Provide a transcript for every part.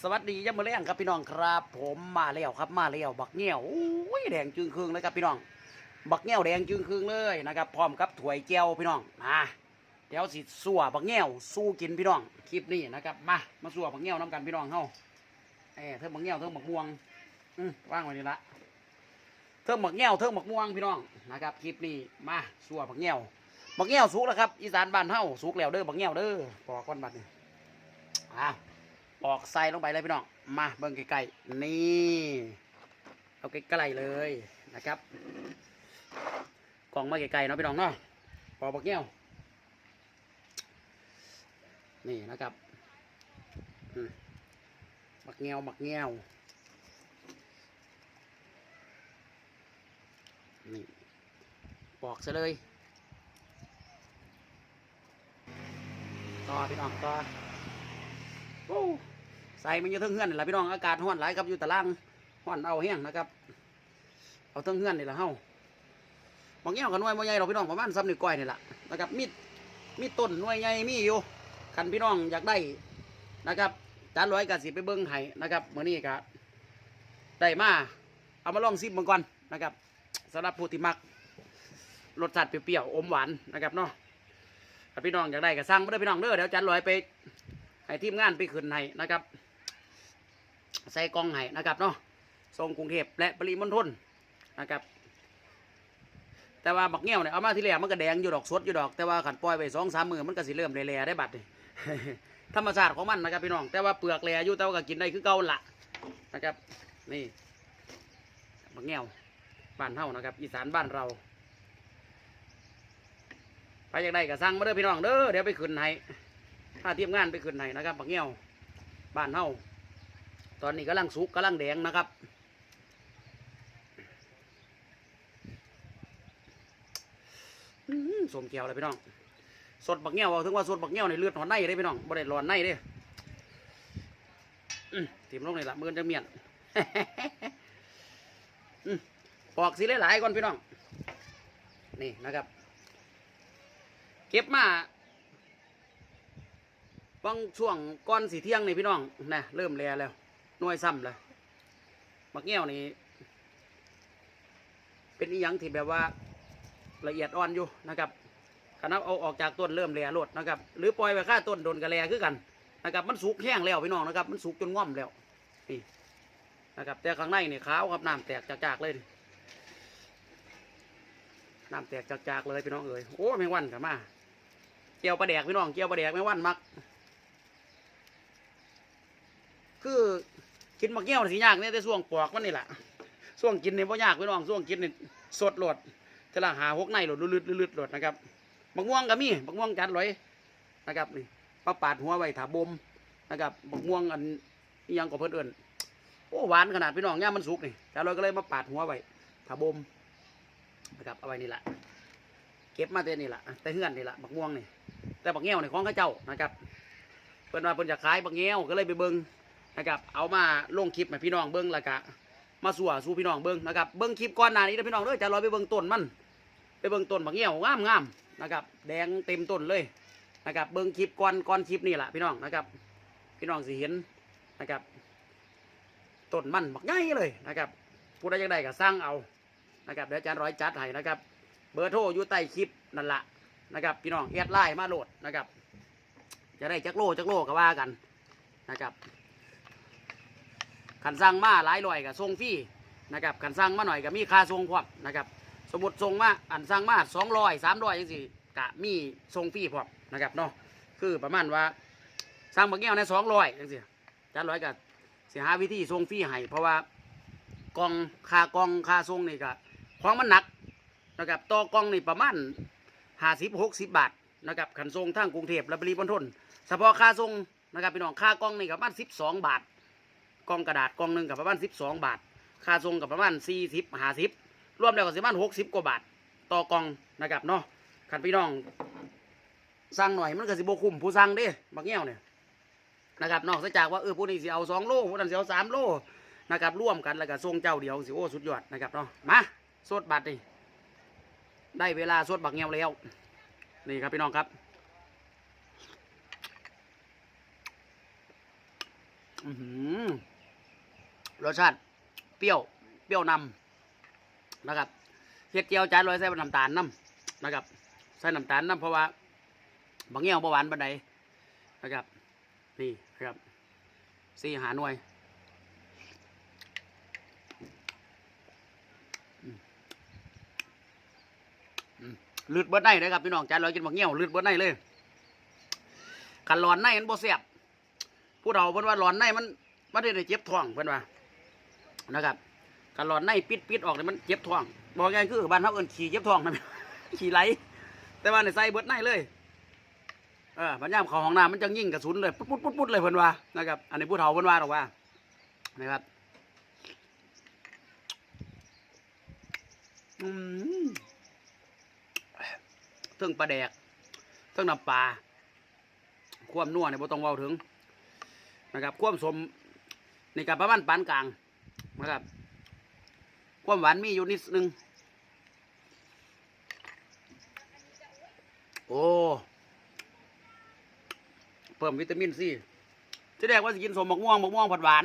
สวัสดียามมื้อแรงครับพี่น้องครับ ผมมาแล้วครับมาแล้วบักเงี้ยวอุ้ยแดงจึงครึ่งเลยครับพี่น้อง บักเงี้ยวแดงจึงครึ่งเลยนะครับพร้อมกับถวยแก้วพี่น้องมาเดี๋ยวสิสัวบักเงี้ยวสู้กินพี่น้องคลิปนี้นะครับมามาสัวบักเงี้ยวน้ำกันพี่น้องเฮาเอ้เทิงบักเงี้ยวเทิงบักม่วงอืมว่างไว้นี่ละเทิงบักเงี้ยวเทิงบักม่วงพี่น้องนะครับคลิปนี้มาสัวบักเงี้ยวบักเงี้ยวสุกแล้วครับอีสานบ้านเฮาสุกแล้วเด้อบักเงี้ยวเด้อปอกก้อนบัดนี่อ้าว ปอกใส่ลงไปเลยพี่น้อง มาเบิ่งไกลๆนี่เอาใกล้ๆเลยนะครับกล่องมาไกลๆเนาะพี่น้องเนาะปอกบักเงี้ยวนี่นะครับบักเงี้ยวบักเงี้ยวนี่ปอกซะเลยต่อพี่น้องต่อโอ้ ใส่มันอยู่เทั้งเฮือนนี่แหละพี่น้องอากาศร้อนหลายครับอยู่ตารางร้อนเอาแห้งนะครับ เอาเทั้งเฮือนนี่แหละเฮาบางแง่กันหน่วยบ่ใหญ่หรอกพี่น้องประมาณซ้ำนิ้วก้อยนี่แหละนะครับมีมีต้นหน่วยใหญ่มีอยู่คันพี่น้องอยากได้นะครับจานร้อยกับสิไปเบิ้งไห้นะครับเมื่อนี้ก็ได้มาเอามาลองซิมเบิ่งก่อนนะครับสำหรับผู้ที่มักรสชาติเปรี้ยวๆอมหวานนะครับเนาะพี่น้องอยากได้ก็สั่งมาเด้อพี่น้องเด้อเดี๋ยวจานร้อยไปให้ทีมงานไปขึ้นให้นะครับ ใส่กล่องให้นะครับเนาะส่งกรุงเทพและปริมณฑลนะครับ แต่ว่าบักเงี้ยวเนี่ยเอามาที่แรกมันก็แดงอยู่ดอกสดอยู่ดอก แต่ว่าขันปล่อยไปสองสามมือมันก็สิเริ่มแหล่ๆได้บัดนี่ธรรมชาติของมันนะครับพี่น้องแต่ว่าเปลือกแหล่อยู่แต่ว่าก็กินได้คือเก่าละนะครับนี่บักเงี้ยวบ้านเฮานะครับ อีสานบ้านเราไปอยากได้ก็สั่งมาเด้อพี่น้องเด้อเดี๋ยวไปขึ้นให้ถ้าเทียมงานไปขึ้นให้นะครับบักเงี้ยวบ้านเฮา ตอนนี้กำลังสุกกำลังแดงนะครับอสมแก้วเลยพี่น้อง สดบักเงี้ยวเอาถึงว่าสดบักเงี้ยวในเลือดหอนในได้พี่น้องบ่ได้ร้อนในเด้อื้อถิ่มลงนี่ละมือจะเมียนอื้อปอกสีหลายๆก่อนพี่น้อง นี่นะครับ เก็บมาบางช่วงก่อนสีเที่ยงนี่พี่น้องนะเริ่มแลแล้ว น่วยซ้ำแล้วมักเงี้ยวนี่เป็นอีหยังที่แบบว่าละเอียดอ่อนอยู่นะครับคณะเอาออกจากต้นเริ่มแหลรดนะครับ หรือปล่อยไว้ค่าต้นโดนกระแลคือกันนะครับ มันสุกแห้งแล้วพี่น้องนะครับ มันสุกจนง่อมแล้วนี่นะครับ แต่ข้างในนี่ขาวครับน้ำแตกจากๆเลยน้ำแตกจากๆเลยพี่น้องเอ๋ยโอ้แมงวันกับมาเกี่ยวปลาแดกพี่น้องเกี่ยวปลาแดกแมงวันมัก คือ กินมักเงี้ยวสิยากเนี่ยแต่ช่วงปอกมันนี่แหละช่วงกินเนี่ยพ่ยากพี่น้องช่วงกินเนี่ยสดหลดแต่ละหาหกในหลดลืดลืดหลดนะครับบักม่วงก็มีบักม่วงจัดร้อยนะครับนี่มาปาดหัวไว้ถาบมนะครับบักม่วงอันยังก็เพิ่อนเอิ้นโอ้หวานขนาดพี่น้องย่ามมันสุกนี่จัดร้อยก็เลยมาปาดหัวไว้ถาบมนะครับเอาไว้นี่แหละเก็บมาแต่นี่แหละแต่เฮือนนี่แหละบักม่วงนี่แต่บักเงี้ยวในของข้าเจ้านะครับเพิ่อนว่าเพิ่อนจะขายบักเงี้ยวก็เลยไปเบิ่ง นะครับเอามาลงคลิปให้พี่น้องเบิ้งล้วก็มาสู่สู่พี่น้องเบิ้งนะครับเบิ้งคลิปก่อนหน้านี้นะพี่น้องเด้อจะรอไปเบิ้งต้นมัน ไปเบิ้งต้นบางเงี้ยวงามงามนะครับแดงเต็มต้นเลยนะครับเบิ้งคลิปก่อนก่อนคลิปนี่แหละพี่น้องนะครับ พี่น้องสิเห็นนะครับต้นมันบักใหญ่เลยนะครับผู้ใดอยากได้ก็สร้างเอานะครับเดี๋ยวอาจารย์ร้อยจัดให้นะครับ เบอร์โทรอยู่ใต้คลิปนั่นแหละนะครับพี่น้องแอดไลน์มาโหลดนะครับ จะได้จักโลจักโลก็ว่ากันนะครับ ขันสั่งมาหลายร้อยกับส่งฟรีนะครับขันสั่งมาหน่อยก็มีค่าส่งพร้อมนะครับสมมติส่งมาอันสั่งมาสองร้อยสามร้อยยังสิกะมีส่งฟรีพร้อมนะครับเนาะคือประมาณว่าสั่งบางแก้วในสองร้อยยังสิจานร้อยกับเสียหาวิธีส่งฟรีให้เพราะว่ากองค่ากองค่าส่งนี่ก็ของมันหนักนะครับต่อกองนี่ประมาณห้าสิบหกสิบบาทนะครับขันส่งทางกรุงเทพและปริมณฑลเฉพาะค่าส่งนะครับพี่น้องค่ากองนี่ก็ประมาณสิบสองบาท กล่องกระดาษกล่องหนึ่งกับประมาณสิบสองบาท ค่าส่งกับประมาณสี่สิบห้าสิบรวมแล้วก็สิประมาณหกสิบกว่าบาท ต่อกล่องนะครับเนาะขันพี่น้องสั่งหน่อยมันก็สิบคุ้มผู้สั่งเด้บางแง่วเนี่ยนะครับนอกจากว่าเออผู้นี้สิเอาสองโลผู้นั้นสิเอาสามโลนะครับร่วมกันแล้วก็ส่งเจ้าเดียวสิโอ้สุดยอดนะครับเนาะมาสดบัตรนี่ได้เวลาสดบักแง่วแล้วนี่ครับพี่น้องครับอือหือ รสชาติเปรี้ยว เปรี้ยวนำนะครับเฮ็ดเจียวจานลอยใส่น้ำตาลน้ำนะครับ ใส่น้ำตาลน้ำเพราะว่าบางเงี้ยวบหวานบันไดนะครับ นี่นะครับสี่หาหน่วยลืดเบิดในเลยครับพี่น้องจานลอยกินบางเงี้ยวลืดเบิดในเลยกันร้อนในมันบ่เสียบผู้เราเพิ่นว่าร้อนในมันมันได้เจ็บท้องเพิ่นว่า นะครับกันร้อนในปิดปิดออกเนี่ยมันเจ็บท้องบอกง่ายคือบ้านเฮาเอินขี่เจ็บท้องนะขี่ไหล แต่ว่าในใส่เบิดในเลยเออพันยามเขาห้องน้ำมันจังยิ่งกระสุนเลยปุ๊ดปุ๊ดปุ๊ดปุ๊ดเลยเพิ่นว่านะครับอันนี้ผู้เฒ่าเพิ่นว่าหรอกว่านะครับอืมเทิงปลาแดกเทิงน้ำปลาควมนัวเนี่ยบ่ต้องเว้าถึงนะครับควมสมในกับประมาณปานกลาง นะครับ ความหวานมีอยู่นิดนึง โอ้ เพิ่มวิตามินซีที่แรกว่าจะกินสมบักม่วงบักม่วงผัดหวาน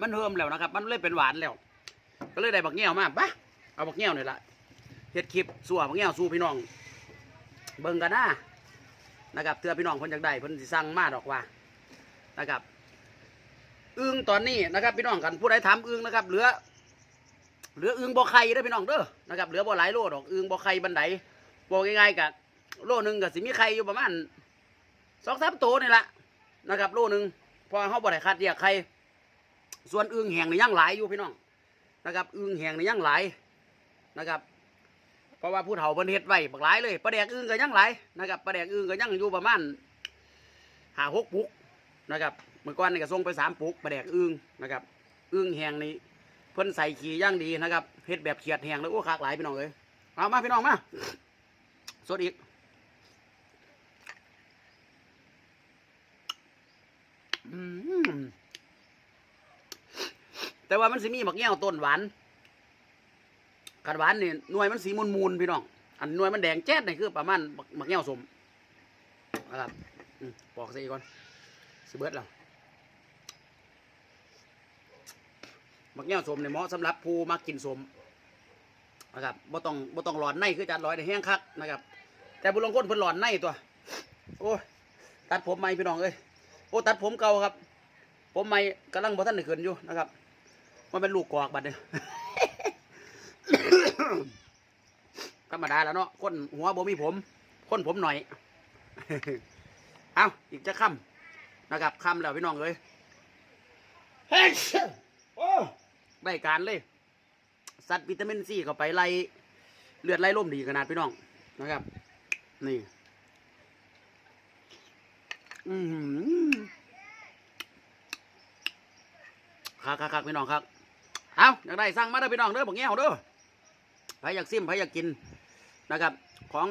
มันเพิ่มแล้วนะครับ มันเลยเป็นหวานแล้ว ก็เลยได้บักเงี้ยวมาปะเอาบักเงี้ยวนี่ละเฮ็ดคลิปสั่วบักเงี้ยวสู้พี่น้อง เบิ่งกันนะนะครับเทือพี่น้องเพิ่นอยากได้เพิ่นสิสั่งมาดอกว่านะครับ อึ้งตอนนี้นะครับพี่น้องกันผู้ใดถามอึ้งนะครับเหลือเหลืออึ้งบ่ไข่เด้พี่น้องเด้อนะครับเหลือบ่หลายโลดอกอึ้งบ่ไข่บันไดบอกง่ายๆกับโลหนึ่งก็สิมีไข่อยู่ประมาณสองสามตัวนี่แหละนะครับ โลหนึ่งพอเขาบ่ได้คัดแยกใครส่วนอึ่งแห้งนี่ยังหลายอยู่พี่น้องนะครับอึ่งแห้งนี่ยังหลายนะครับเพราะว่าผู้เฒ่าเพิ่นเฮ็ดไว้บักหลายเลยปลาแดกอึ่งก็ยังหลายนะครับปลาแดกอึ่งก็ยังอยู่ประมาณหาหกปุกนะครับ เมื่อก่อนนี่ก็ส่งไปสามปุกปลาแดกอึ่งนะครับอึ่งแหงนี่เพิ่นใส่ขี้ย่างดีนะครับเฮ็ดแบบเขียดแหงแล้วโอ้คักหลายพี่น้องเอ้ยเอามาพี่น้องมาสดอีกแต่ว่ามันสิมีบักแง่วต้นหวานกัดหวานนี่หน่วยมันสีมูลมูลพี่น้องอันหน่วยมันแดงแจ๊ดนี่คือประมาณบักบักแง่วสมนะครับอืมปอกซะอีกก่อนสิเบิดแล้ว บักแง่วสมเนี่ยเหมาะสำหรับผู้มักกินสมนะครับบ่ต้องบ่ต้องหลอนในคือจานร้อยในแห้งคักนะครับ แต่บุรุษคนเพิ่นหลอนในตัว โอ้ตัดผมใหม่พี่น้องเอ้ยโอ้ตัดผมเก่าครับ ผมใหม่กำลังบ่ทันได้ขึ้นอยู่นะครับ มันเป็นลูกกอกบัดเนี่ยธรรมดาแล้วเนาะคนหัวบ่มีผม คนผมหน่อย เอาอีกจะค่ำนะครับค่ำแล้วพี่น้องเอ้ยเฮ้ยโอ้ ได้การเลย สัตว์วิตามินซีเข้าไปไล่เลือดไล่ล่มดีขนาดพี่น้องนะครับ นี่ อือหือครับครับครับพี่น้องครับเอาอยากได้สั่งมาเด้อพี่น้องเด้อบอกแง่วเด้อใครอยากซิมใครอยากกินนะครับ ของ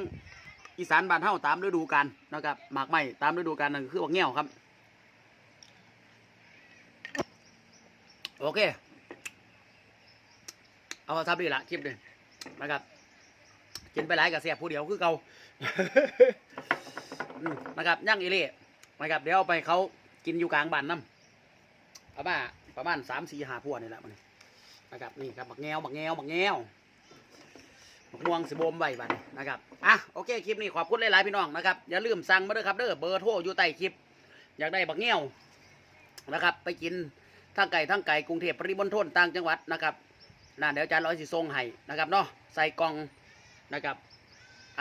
อีสานบ้านเฮาตามฤดูกาลนะครับหมากไม้ตามฤดูกาลนั่นคือบอกแง่วครับ โอเค เอาทับดีละคลิปนี้นะครับกินไปหลายกับเสียบผู้เดียวคือเกานะครับย่างอีเล่นะครับ เดี๋ยวเอาไปเขากินอยู่กลางบ้านน้ำประมาณประมาณสามสี่ห้าพวนี่แหละมันนะครับนี่ครับบักแงวบักแงวบักแงวบักม่วงสิบมใบบันนะครับอะโอเคคลิปนี้ขอบคุณหลายๆพี่น้องนะครับอย่าลืมสั่งมาเด้อครับเด้อเบอร์โทรอยู่ใต้คลิป อยากได้บักแงวนะครับ ไปกินทั้งไก่ทั้งไก่กรุงเทพปริมณฑลต่างจังหวัดนะครับ น่าเดี๋ยวอาจารย์ร้อยสิทรงให้นะครับเนาะใส่กล่องนะครับ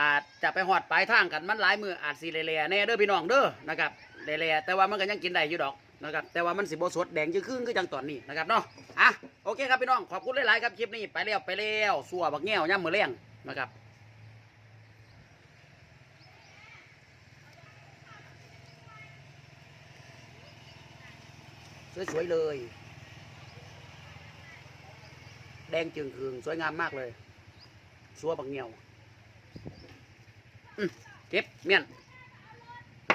อาจจะไปหอดปลายทางกันมันหลายมืออาจสีเละๆแน่เด้อพี่น้องเด้อนะครับเละๆแต่ว่ามันก็ยังกินได้อยู่ดอกนะครับแต่ว่ามันสิบสดแดงจึงครึ่งคือจังตอนนี้นะครับเนาะอะโอเคครับพี่น้องขอบคุณหลายๆครับคลิปนี้ไปแล้วไปแล้วสัวบักแง่วย่ำมือแรงนะครับสวยๆเลย แดงจึงคืองสวยงามมากเลยสัวบักแง่วเก็บเมียน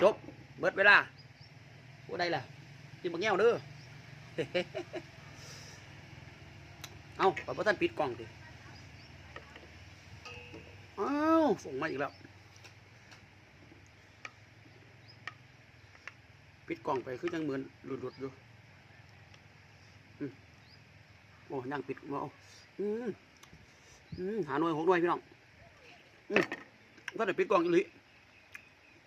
จบเบิดเวลาผู้ใดล่ะกินบักแง่วเด้อเอาไปพระท่านปิดกล่องดิอ้าวส่งมาอีกแล้ว ปิดกล่องไปคือจังเหมือนหลุดๆอยู่ โอ้ยังปิดบ่เอาอืมอืมหาหน่วยหกหน่วยพี่น้องอืมก็เด้ปิดกล่องอยู่เลย